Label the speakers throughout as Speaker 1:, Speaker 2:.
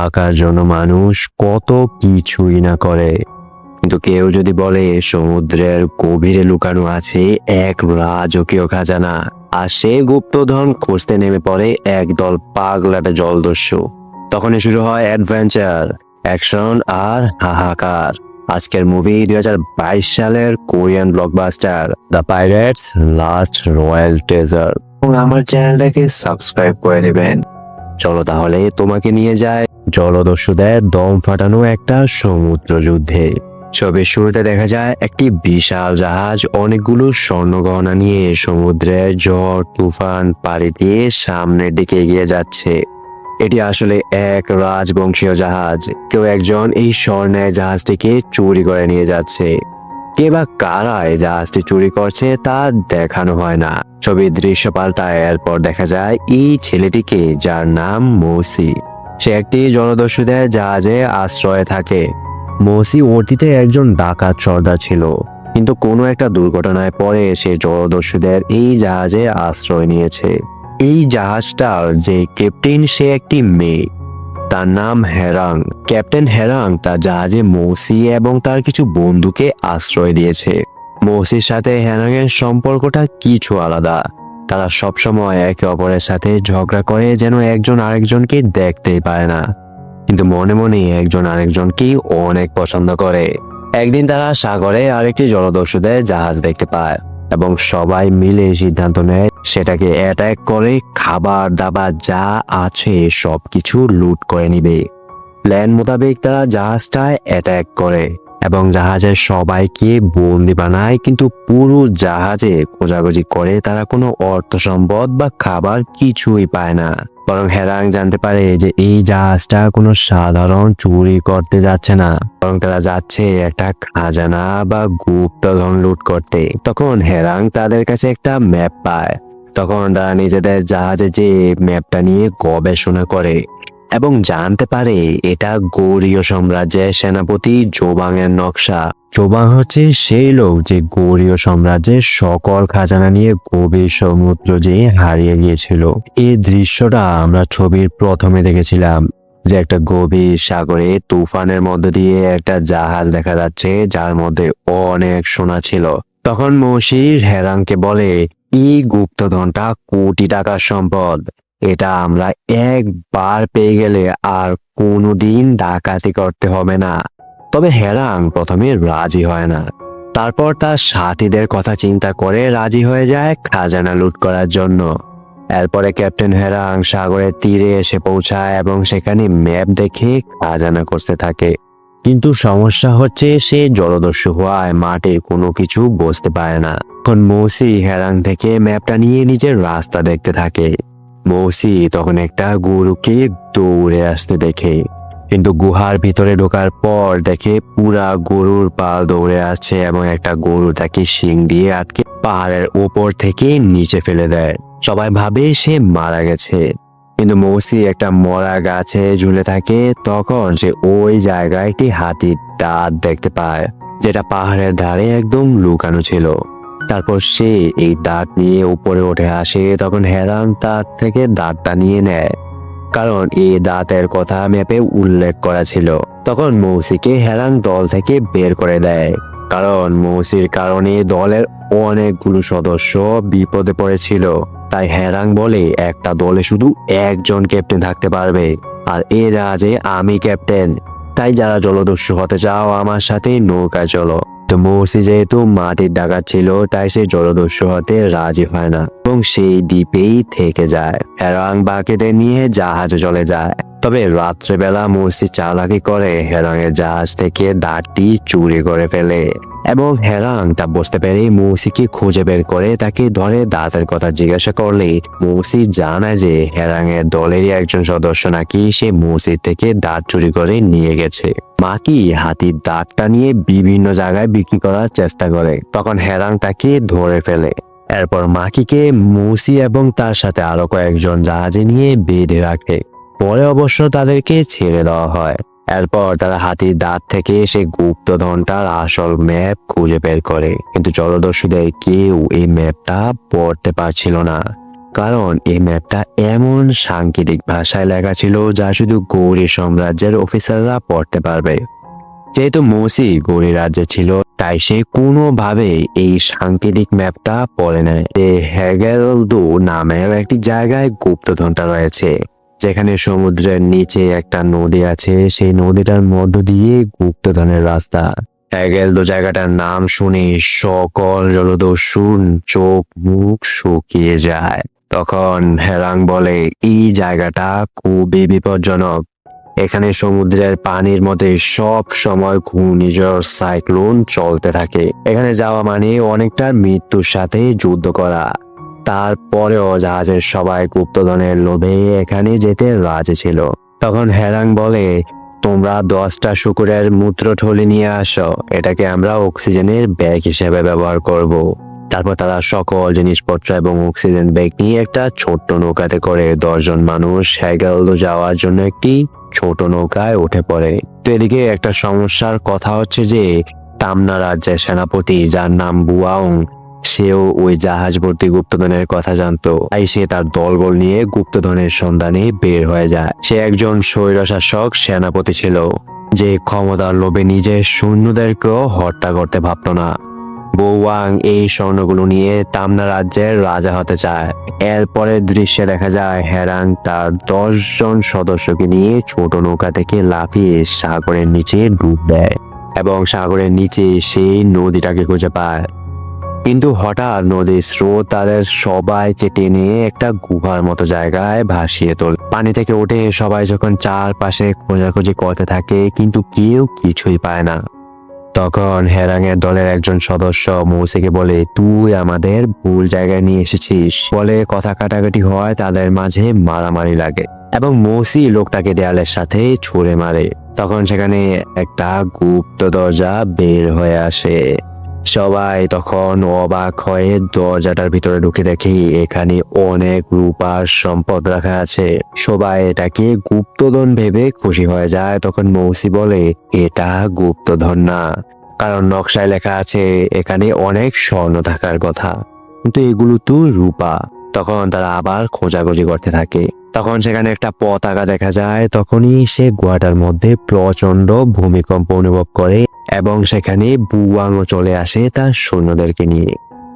Speaker 1: টাকার জন্য মানুষ কত কিছুই না করে। কিন্তু কেউ যদি বলে, সমুদ্রের গভীরে লুকানো আছে এক রাজকীয় খাজানা, আর সে গুপ্তধন খুঁজতে নেমে পড়ে একদল পাগলাটে জলদস্যু। তখনই শুরু হয় অ্যাডভেঞ্চার, অ্যাকশন আর হাহাকার। আজকের মুভি দুই হাজার বাইশ সালের Korean blockbuster, the pirates last royal treasure. এবং আমার চ্যানেলটাকে সাবস্ক্রাইব করে দেবেন চলো তাহলে তোমাকে নিয়ে যায় জলদস্যুদের দম ফাটানো একটা সমুদ্র যুদ্ধে ছবির শুরুতে দেখা যায় একটি বিশাল জাহাজ অনেকগুলো স্বর্ণ গহনা নিয়ে সমুদ্রে ঝড়, তুফান, পাড়ি দিয়ে সামনের দিকে এগিয়ে যাচ্ছে। এটি আসলে এক রাজবংশীয় জাহাজ। কেউ একজন এই স্বর্ণের জাহাজটিকে চুরি করে নিয়ে যাচ্ছে। কে বা কারা এই জাহাজটি চুরি করছে তা দেখানো হয় না। ছবির দৃশ্য পাল্টায় এরপর দেখা যায় এই ছেলেটিকে যার নাম মৌসি। সে একটি জলদস্যুদের জাহাজে আশ্রয়ে থাকে। মৌসি অতীতে একজন ডাকাত সর্দার ছিল, কিন্তু কোনো একটা দুর্ঘটনায় পরে সে জলদস্যুদের এই জাহাজে আশ্রয় নিয়েছে। এই জাহাজটার যে ক্যাপ্টেন, সে একটি মেয়ে। তার নাম হেরাং। ক্যাপ্টেন হেরাং তার জাহাজে মৌসি এবং তার কিছু বন্ধুকে আশ্রয় দিয়েছে। মৌসির সাথে হেরাং এর সম্পর্কটা কিছু আলাদা। তারা সবসময় একে অপরের সাথে ঝগড়া করে যেন একজন আরেকজনকে দেখতেই পায় না। কিন্তু মনে মনে একজন আরেকজনকেই অনেক পছন্দ করে। একদিন তারা সাগরে আরেকটি জলদস্যুদের জাহাজ দেখতে পায় এবং সবাই মিলে সিদ্ধান্ত নেয় সেটাকে অ্যাটাক করে খাবার, দাবার, যা আছে সবকিছু লুট করে নিবে। প্ল্যান মোতাবেক তারা জাহাজটায় অ্যাটাক করে। এবং জাহাজের সবাইকে বন্দি বানায়, কিন্তু পুরো জাহাজে খোঁজাখুঁজি করে তারা কোনো অর্থ সম্পদ বা খাবার কিছুই পায় না। বরং হেরাং জানতে পারে যে এই জাহাজটা কোনো সাধারণ চুরি করতে যাচ্ছে না। বরং তারা যাচ্ছে একটা খাজানা বা গুপ্তধন লুট করতে। তখন হেরাং তাদের কাছে একটা ম্যাপ পায়। তখন তারা নিজেদের জাহাজে যে ম্যাপটা নিয়ে গবেষণা করে। এবং জানতে পারে এটা গৌরীয় সাম্রাজ্যের সেনাপতি জোবাংয়ের নকশা। জোবাং হচ্ছে সেই লোক যে গৌরীয় সাম্রাজ্যের সকল খাজানা নিয়ে গভীর সমুদ্র যে হারিয়ে গিয়েছিল। এই দৃশ্যটা আমরা ছবির প্রথমে দেখেছিলাম যে একটা গভীর সাগরে তুফানের মধ্য দিয়ে একটা জাহাজ দেখা যাচ্ছে যার মধ্যে অনেক সোনা ছিল। তখন মৌসির হেরাংকে বলে, এই গুপ্তধনটা কোটি টাকার সম্পদ। এটা আমরা একবার পেয়ে গেলে আর কোনোদিন ডাকাতি করতে হবে না। তবে হেরাং প্রথমে রাজি হয় না। তারপর তার সাথীদের কথা চিন্তা করে রাজি হয়ে যায় খাজানা লুট করার জন্য। এরপরে ক্যাপ্টেন হেরাং সাগরের তীরে এসে পৌঁছায় এবং সেখানে ম্যাপ দেখে খাজানা করতে থাকে। কিন্তু সমস্যা হচ্ছে সে জলদস্যু হওয়ায় মাঠে কোনো কিছু বুঝতে পারে না। এখন মৌসি হেরাং থেকে ম্যাপটা নিয়ে নিজের রাস্তা দেখতে থাকে। মৌসি তখন একটা গরুকে দৌড়ে আসতে দেখে। কিন্তু গুহার ভিতরে ঢোকার পর দেখে পুরা গরুর পাল দৌড়ে আসছে এবং একটা গরু তাকে শিং দিয়ে আটকে পাহাড়ের ওপর থেকে নিচে ফেলে দেয়। সবাই ভাবে সে মারা গেছে। কিন্তু মৌসি একটা মরা গাছে ঝুলে থাকে, তখন সে ওই জায়গায় একটি হাতির দাঁত দেখতে পায়, যেটা পাহাড়ের ধারে একদম লুকানো ছিল। তারপর সে এই দাঁত নিয়ে উপরে উঠে আসে, তখন হেরান তার থেকে দাঁতটা নিয়ে নেয়। কারণ এই দাঁতের কথা ম্যাপে উল্লেখ করা ছিল। তখন মৌসিকে হেরান দল থেকে বের করে দেয়। কারণ মৌসির কারণে দলের অনেকগুলো সদস্য বিপদে পড়েছিল। তাই হেরাং বলে, একটা দলে শুধু একজন ক্যাপ্টেন থাকতে পারবে, আর এ জাহাজে আমি ক্যাপ্টেন তাই যারা জলদস্যু হতে চাও, আমার সাথে নৌকায় চলো। তো মৌসি যেহেতু মাটির ডাকা ছিল, তাই সে জলদস্যু হতে রাজি হয় না। এবং সেই দ্বীপেই থেকে যায়। এরং বাকিদের নিয়ে জাহাজে চলে যায়। তবে রাত্রেবেলা মৌসি চালাকি করে হেরাং এর জাহাজ থেকে দাঁতটি চুরি করে ফেলে এবং হেরাং তা বুঝতে পেরে মৌসিকে খুঁজে বের করে তাকে ধরে দাঁতের কথা জিজ্ঞাসা করলে মৌসি জানায় যে হেরাং এর দলেরই একজন সদস্য নাকি সে মৌসির থেকে দাঁত চুরি করে নিয়ে গেছে। মাকি হাতির দাঁতটা নিয়ে বিভিন্ন জায়গায় বিক্রি করার চেষ্টা করে। তখন হেরাং তাকে ধরে ফেলে। এরপর মাকিকে মৌসি এবং তার সাথে আরও কয়েকজন জাহাজে নিয়ে বেঁধে রাখে। পরে অবশ্য তাদেরকে ছেড়ে দেওয়া হয়। এরপর তারা হাতির দাঁত থেকে সে গুপ্তধনটার আসল ম্যাপ খুঁজে বের করে। কিন্তু জলদস্যুদের কেউ এই ম্যাপটা পড়তে পারছিল না। কারণ এই ম্যাপটা এমন সাংকেতিক ভাষায় লেখা ছিল যা শুধু গৌরী সাম্রাজ্যের অফিসাররা পড়তে পারবে। যেহেতু মৌসি গৌরী রাজ্যে ছিল, তাই সে কোনোভাবে এই সাংকেতিক ম্যাপটা পড়ে নেয় যে হ্যাগেলদু নামের একটি জায়গায় গুপ্তধনটা রয়েছে। যেখানে সমুদ্রের নিচে একটা নদী আছে, সেই নদীটার মধ্য দিয়ে গুপ্তধনের রাস্তা। হ্যাগেলদো জায়গাটার নাম শুনে সকল জলদস্যুর চোখ মুখ শুকিয়ে যায়। তখন হেরাং বলে, এই জায়গাটা খুবই বিপজ্জনক। এখানে সমুদ্রের পানির মধ্যে সব সময় ঘূর্ণিঝড়, সাইক্লোন চলতে থাকে। এখানে যাওয়া মানে অনেকটা মৃত্যুর সাথে যুদ্ধ করা। তারপরেও জাহাজের সবাই গুপ্তধনের লোভে এখানে যেতে রাজি ছিল। তখন হেরাং বলে, তোমরা দশটা শুকুরের মূত্রথলি নিয়ে আসো। এটাকে আমরা অক্সিজেনের ব্যাগ হিসেবে ব্যবহার করব। তারপর তারা সকল জিনিসপত্র এবং অক্সিজেন ব্যাগ নিয়ে একটা ছোট্ট নৌকাতে করে দশজন মানুষ হ্যাগেলদো যাওয়ার জন্য একটি ছোট নৌকায় উঠে পড়ে। তো এদিকে একটা সমস্যার কথা হচ্ছে যে, তামনা রাজ্যের সেনাপতি যার নাম বুয়াং সেও ওই জাহাজ ভর্তি গুপ্তধনের কথা জানতো। তাই সে তার দলবল নিয়ে গুপ্তধনের সন্ধানে বের হয়ে যায়। সে একজন স্বৈরশাসক সেনাপতি ছিল। যে ক্ষমতার লোভে নিজের সৈন্যদেরকেও হত্যা করতে ভাবত না। বৌয়াং এই স্বর্ণগুলো নিয়ে তামনা রাজ্যের রাজা হতে চায়। এরপরের দৃশ্যে দেখা যায় হেরাং তার দশজন সদস্যকে নিয়ে ছোট নৌকা থেকে লাফিয়ে সাগরের নিচে ডুব দেয় এবং সাগরের নিচে সেই নদীটাকে খুঁজে পায়। কিন্তু হঠাৎ নদীর স্রোত তাদের সবাইকে টেনে একটা গুহার মতো জায়গায় ভাসিয়ে তোল। পানি থেকে উঠে সবাই যখন চারপাশে খোঁজাখুঁজি করতে থাকে, কিন্তু কেউ কিছুই পায় না। তখন হেরাঙের দলের একজন সদস্য মৌসিকে বলে, তুই আমাদের ভুল জায়গায় নিয়ে এসেছিস। বলে কথা কাটাকাটি হয়, তাদের মাঝে মারামারি লাগে এবং মৌসি লোকটাকে দেয়ালের সাথে ছুঁড়ে মারে। তখন সেখানে একটা গুপ্ত দরজা বের হয়ে আসে। সবাই তখন অবাক হয়ে দরজাটার ভিতরে ঢুকে দেখি এখানে অনেক রূপার সম্পদ রাখা আছে। সবাই এটাকে গুপ্তধন ভেবে খুশি হয়ে যায়। তখন মৌসি বলে, এটা গুপ্তধন না। কারণ নকশায় লেখা আছে, এখানে অনেক স্বর্ণ থাকার কথা। কিন্তু এগুলো তো রূপা। তখন তারা আবার খোঁজাখুঁজি করতে থাকে। তখন সেখানে একটা পতাকা দেখা যায়। তখনই সে গুহাটার মধ্যে প্রচণ্ড ভূমিকম্প অনুভব করে এবং সেখানে বুয়াংও চলে আসে তার সৈন্যদেরকে নিয়ে।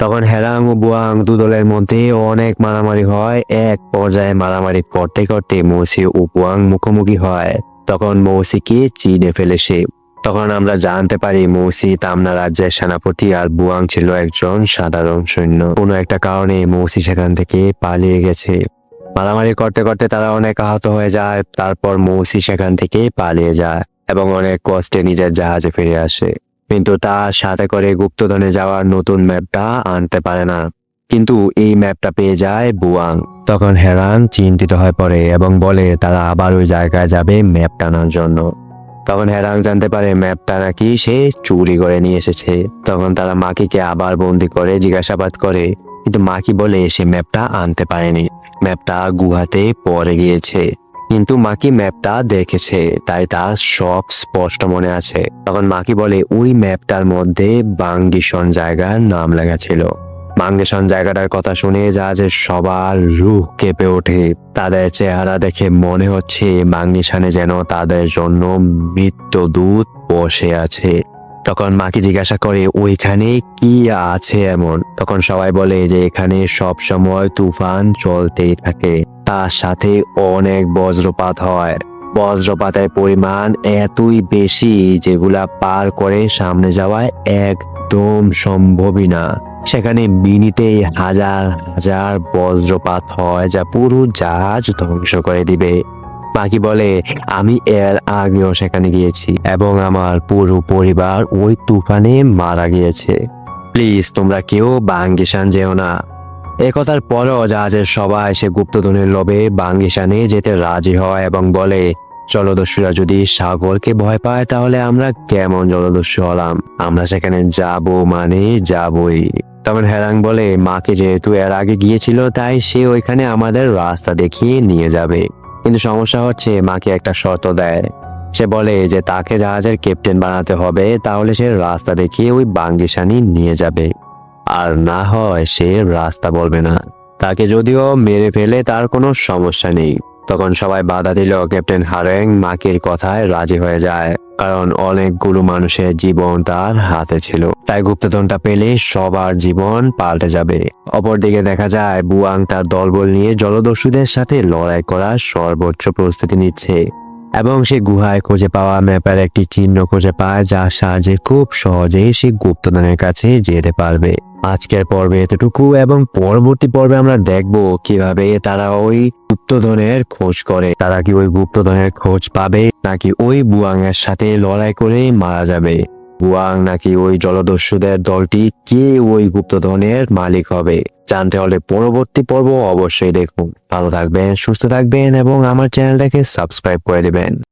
Speaker 1: তখন হেরাং ও বুয়াং দু দলের মধ্যে অনেক মারামারি হয়। এক পর্যায়ে মারামারি করতে করতে মৌসি ও বুয়াং মুখোমুখি হয়। তখন মৌসিকে চিনে ফেলে সে। তখন আমরা জানতে পারি মৌসি তামনা রাজ্যের সেনাপতি আর বুয়াং ছিল একজন সাধারণ সৈন্য। কোনো একটা কারণে মৌসি সেখান থেকে পালিয়ে গেছে। মারামারি করতে করতে তারা অনেক আহত হয়ে যায়। তারপর মৌসি সেখান থেকে পালিয়ে যায় এবং অনেক কষ্টে নিজের জাহাজে ফিরে আসে। কিন্তু তার সাথে করে গুপ্তধনে যাওয়ার নতুন ম্যাপটা আনতে পারে না। কিন্তু এই ম্যাপটা পেয়ে যায় বুয়াং। তখন হেরান চিন্তিত হয়ে পড়ে এবং বলে, তারা আবার ওই জায়গায় যাবে ম্যাপ টানার জন্য। তখন হেরাং জানতে পারে ম্যাপটা নাকি সে চুরি করে নিয়ে এসেছে। তখন তারা মাকিকে আবার বন্দি করে জিজ্ঞাসাবাদ করে কিন্তু মাকি বলে, সে ম্যাপটা আনতে পারেনি। ম্যাপটা গুহাতে পড়ে গিয়েছে। কিন্তু মাকি ম্যাপটা দেখেছে, তাই তার সব স্পষ্ট মনে আছে। তখন মাকি বলে, ওই ম্যাপটার মধ্যে বাঙ্গিসন জায়গার নাম লেখা ছিল। বাঙ্গিসন জায়গাটার কথা শুনে জাহাজের সবার রুহ কেঁপে ওঠে। তাদের চেহারা দেখে মনে হচ্ছে বাংগিশানে যেন তাদের জন্য মৃত্যুদূত বসে আছে। তখন মাকে জিজ্ঞাসা করে, ওইখানে কি আছে এমন? তখন সবাই বলে, যে এখানে সব সময় তুফান চলতেই থাকে। তার সাথে অনেক বজ্রপাত হয়। বজ্রপাতের পরিমাণ এতই বেশি যেগুলা পার করে সামনে যাওয়ায় একদম সম্ভবই না। সেখানে বিনিতেই হাজার হাজার বজ্রপাত হয় যা পুরো জাহাজ ধ্বংস করে দিবে। বাকি বলে, আমি এর আগেও সেখানে গিয়েছি এবং আমার পুরো পরিবার ওই তুফানে মারা গিয়েছে। প্লিজ, তোমরা কেউ বাঙ্গিসান যেও না। একথার কথার পরেও জাহাজের সবাই সে গুপ্তধনের লোভে বাঙ্গিসানে যেতে রাজি হয় এবং বলে, জলদস্যুরা যদি সাগরকে ভয় পায়, তাহলে আমরা কেমন জলদস্যু হলাম? আমরা সেখানে যাব মানে যাবই। তখন হেরাং বলে, মাকে যেহেতু এর আগে গিয়েছিল, তাই সে ওইখানে আমাদের রাস্তা দেখিয়ে নিয়ে যাবে। কিন্তু সমস্যা হচ্ছে, মাকে একটা শর্ত দেয়। সে বলে যে তাকে জাহাজের ক্যাপ্টেন বানাতে হবে, তাহলে সে রাস্তা দেখিয়ে ওই বাঙ্গিসানি নিয়ে যাবে। আর না হয় সে রাস্তা বলবে না। তাকে যদিও মেরে ফেলে তার কোনো সমস্যা নেই। তখন সবাই বাধা দিল, ক্যাপ্টেন হারেং মাকির কথায় রাজি হয়ে যায়। কারণ অনেকগুলো মানুষের জীবন তার হাতে ছিল। তাই গুপ্তধনটা পেলে সবার জীবন পাল্টে যাবে। অপরদিকে দেখা যায়, বুয়াং তার দলবল নিয়ে জলদস্যুদের সাথে লড়াই করার সর্বোচ্চ প্রস্তুতি নিচ্ছে। এবং সে গুহায় খুঁজে পাওয়া ম্যাপের একটি চিহ্ন খুঁজে পায়, যার সাহায্যে খুব সহজেই সে গুপ্তধনের কাছে যেতে পারবে। আজকের পর্বে এতটুকু এবং পরবর্তী পর্বে আমরা দেখব কীভাবে তারা ওই গুপ্তধনের খোঁজ করে। তারা কি ওই গুপ্তধনের খোঁজ পাবে নাকি ওই বুয়াং এর সাথে লড়াই করে মারা যাবে? বুয়াং নাকি ওই জলদস্যুদের দলটি কে ওই গুপ্তধনের মালিক হবে? জানতে হলে পরবর্তী পর্ব অবশ্যই দেখুন। ভালো থাকবেন, সুস্থ থাকবেন এবং আমার চ্যানেলটাকে সাবস্ক্রাইব করে দিবেন।